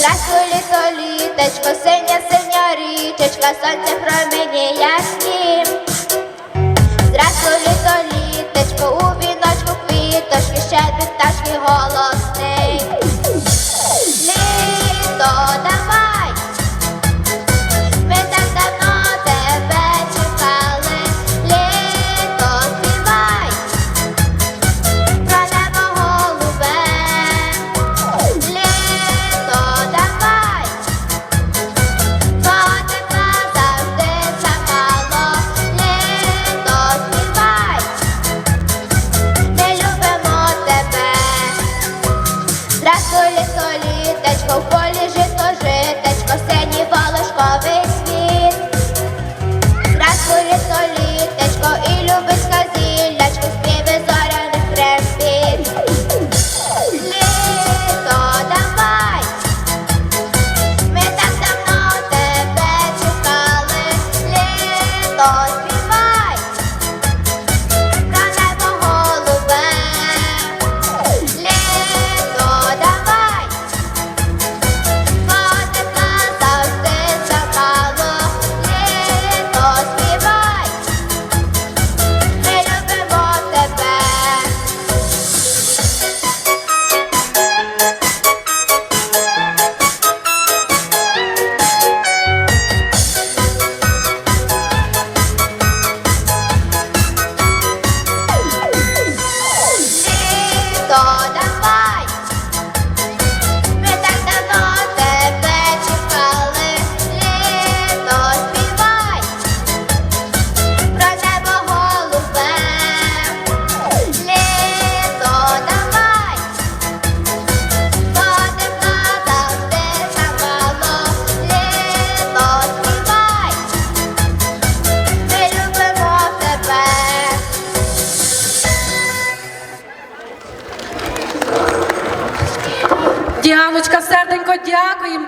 Здравствуй, літо, літочко, синя, синя річечка, сонце промені ясні. Здравствуй, літо, у віночку квіточки, ще пташки голос. করে তলে Яночка, серденько дякуємо.